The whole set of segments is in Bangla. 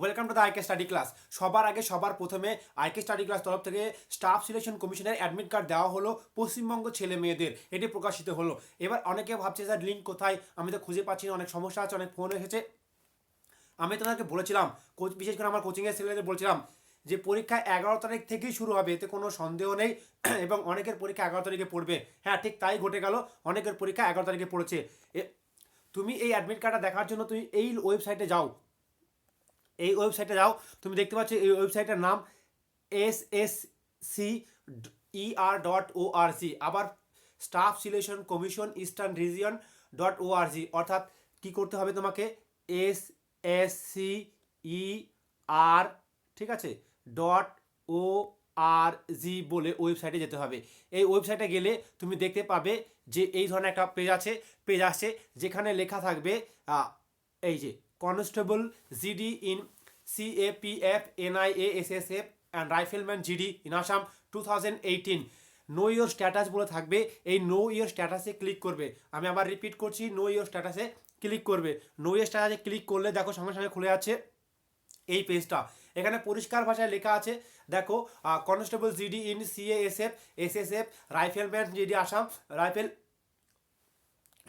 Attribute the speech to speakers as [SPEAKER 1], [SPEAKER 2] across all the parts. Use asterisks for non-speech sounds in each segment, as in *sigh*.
[SPEAKER 1] Welcome to the I K study class সবার আগে, সবার প্রথমে আইকে স্টাডি ক্লাস তরফ থেকে স্টাফ সিলেকশন কমিশনের অ্যাডমিট কার্ড দেওয়া হলো পশ্চিমবঙ্গ ছেলে মেয়েদের। এটি প্রকাশিত হলো। এবার অনেকে ভাবছে স্যার লিঙ্ক কোথায়? আমি তো খুঁজে পাচ্ছি না, অনেক সমস্যা আছে, অনেক ফোন এসেছে। আমি তোমাদেরকে বলেছিলাম কোচ বিশেষ করে আমার কোচিংয়ের ছেলেদের বলছিলাম যে পরীক্ষা এগারো তারিখ থেকেই শুরু হবে, এতে কোনো সন্দেহ নেই। *clears throat* এবং অনেকের পরীক্ষা এগারো তারিখে পড়বে। হ্যাঁ ঠিক তাই ঘটে গেল। অনেকের পরীক্ষা এগারো তারিখে পড়েছে। তুমি এই অ্যাডমিট কার্ডটা দেখার জন্য তুমি এই ওয়েবসাইটে যাও। এই ওয়েবসাইটে যাও, তুমি দেখতে পাচ্ছ এই ওয়েবসাইটের নাম S S C E R dot O R G আবার staff selection commission eastern region dot O R G অর্থাৎ কী করতে হবে তোমাকে? S S C E R ঠিক আছে? ডট ও আর জি বলে ওয়েবসাইটে যেতে হবে। এই ওয়েবসাইটে গেলে তুমি দেখতে পাবে যে এই ধরনের একটা পেজ আছে পেজ আছে যেখানে লেখা থাকবে এই যে constable GD in CAPF NIA SSF and rifleman GD in Assam two thousand eighteen know your status বলে থাকবে। এই নো ইয়োর স্ট্যাটাসে ক্লিক করবে। আমি আবার রিপিট করছি নো ইয়োর স্ট্যাটাসে ক্লিক করবে। নো ইয়োর স্ট্যাটাসে ক্লিক করলে দেখো সঙ্গে সঙ্গে খুলে যাচ্ছে এই পেজটা এখানে পরিষ্কার ভাষায় লেখা আছে, দেখো constable GD in CASF, SSF, rifleman GD Assam, rifle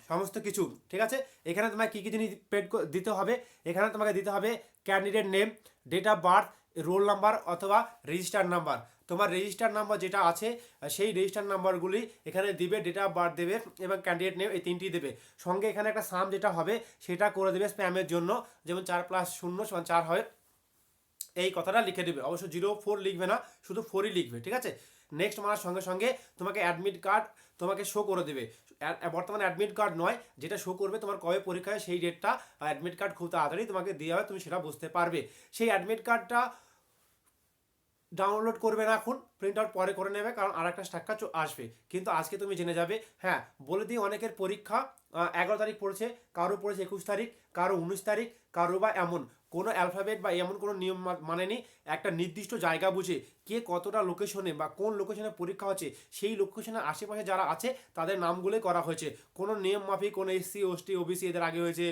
[SPEAKER 1] সমস্ত কিছু, ঠিক আছে? এখানে তোমাকে কী কী জিনিস পেড দিতে হবে? এখানে তোমাকে দিতে হবে candidate name date of birth roll number অথবা রেজিস্টার নাম্বার তোমার রেজিস্টার নাম্বার যেটা আছে সেই রেজিস্টার নাম্বারগুলি এখানে দিবে ডেট অফ বার্থ দেবে এবং ক্যান্ডিডেট নেম এই তিনটি দেবে। সঙ্গে এখানে একটা সাম যেটা হবে, সেটা করে দেবে স্প্যামের জন্য। যেমন চার প্লাস শূন্য সমান চার হয় এই কথাটা লিখে দেবে। অবশ্য জিরো ফোর লিখবে না, শুধু ফোরই লিখবে, ঠিক আছে? নেক্সট মারার সঙ্গে সঙ্গে তোমাকে অ্যাডমিট কার্ড তোমাকে শো করে দেবে। বর্তমানে অ্যাডমিট কার্ড নয়, যেটা শো করবে তোমার কবে পরীক্ষায় সেই ডেটটা অ্যাডমিট কার্ড খুব তাড়াতাড়ি তোমাকে দেওয়া হবে তুমি সেটা বুঝতে পারবে। সেই অ্যাডমিট কার্ডটা ডাউনলোড করবে না এখন প্রিন্ট আউট পরে করে নেবে, কারণ আর একটা টাকা আসবে। কিন্তু আজকে তুমি জেনে যাবে হ্যাঁ বলে দিই অনেকের পরীক্ষা এগারো তারিখ পড়েছে, কারও পড়েছে একুশ তারিখ, কারও উনিশ তারিখ, কারও বা এমন। কোনো অ্যালফাবেট বা এমন কোনো নিয়ম মানেনি। একটা নির্দিষ্ট জায়গা বুঝে কে কতটা লোকেশনে বা কোন লোকেশনে পরীক্ষা হচ্ছে, সেই লোকেশনের আশেপাশে যারা আছে, তাদের নামগুলোই করা হয়েছে। কোনো নিয়ম মাফিক, কোনো এসসি ওসটি ওবিসি এদের আগে হয়েছে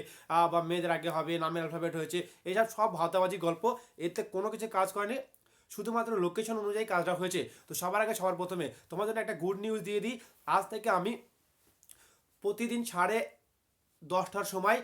[SPEAKER 1] বা মেয়েদের আগে হবে নামের অ্যালফাবেট হয়েছে এসব সব ভাতাবাজি গল্প। এতে কোনো কিছু কাজ করেনি, শুধুমাত্র লোকেশন অনুযায়ী কাজটা হয়েছে। তো সবার আগে সবার প্রথমে তোমার জন্য একটা গুড নিউজ দিয়ে দিই। আজ থেকে আমি প্রতিদিন সাড়ে দশটার সময়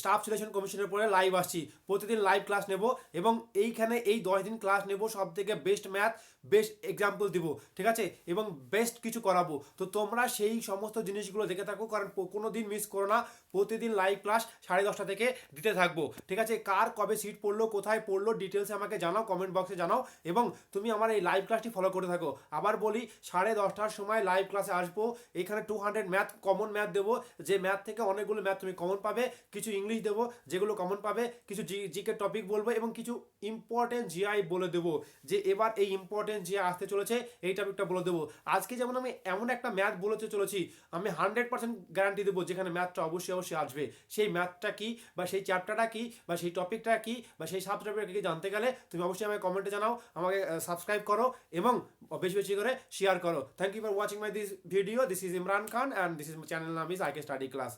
[SPEAKER 1] স্টাফ সিলেকশন কমিশনের পরে লাইভ আসছি। প্রতিদিন লাইভ ক্লাস নেব এবং এইখানে এই দশ দিন ক্লাস নেব সব থেকে বেস্ট ম্যাথ বেস্ট এক্সাম্পল দিব, ঠিক আছে? এবং বেস্ট কিছু করাবো। তো তোমরা সেই সমস্ত জিনিসগুলো দেখে থাকো, কারণ কোনো দিন মিস করো না। প্রতিদিন লাইভ ক্লাস সাড়ে দশটা থেকে দিতে থাকব, ঠিক আছে? কার কবে সিট পড়ল, কোথায় পড়ল ডিটেলসে আমাকে জানাও কমেন্ট বক্সে জানাও এবং তুমি আমার এই লাইভ ক্লাসটি ফলো করে থাকো। আবার বলি, সাড়ে দশটার সময় লাইভ ক্লাসে আসব। এখানে two hundred math common math দেবো। যে ম্যাথ থেকে অনেকগুলো ম্যাথ তুমি কমন পাবে, কিছু ইংলিশ দেবো, যেগুলো কমন পাবে, কিছু জি জিকে টপিক বলব এবং কিছু ইম্পর্টেন্ট জিআই বলে দেবো, যে এবার এই ইম্পর্টেন্ট জিআই আসতে চলেছে, এই টপিকটা বলে দেবো। আজকে যেমন আমি এমন একটা ম্যাথ বলতে চলেছি, আমি হান্ড্রেড পার্সেন্ট গ্যারান্টি দেবো যেখানে ম্যাথটা অবশ্যই অবশ্যই আসবে। সেই ম্যাথটা কি বা সেই চ্যাপ্টারটা কি বা সেই টপিকটা কি বা সেই সাবজেক্টটা কি জানতে গেলে তুমি অবশ্যই আমাকে কমেন্টে জানাও, আমাকে সাবস্ক্রাইব করো এবং বেশি বেশি করে শেয়ার করো। Thank you for watching my this video this is Imran Khan and this is channel নাম is I K study class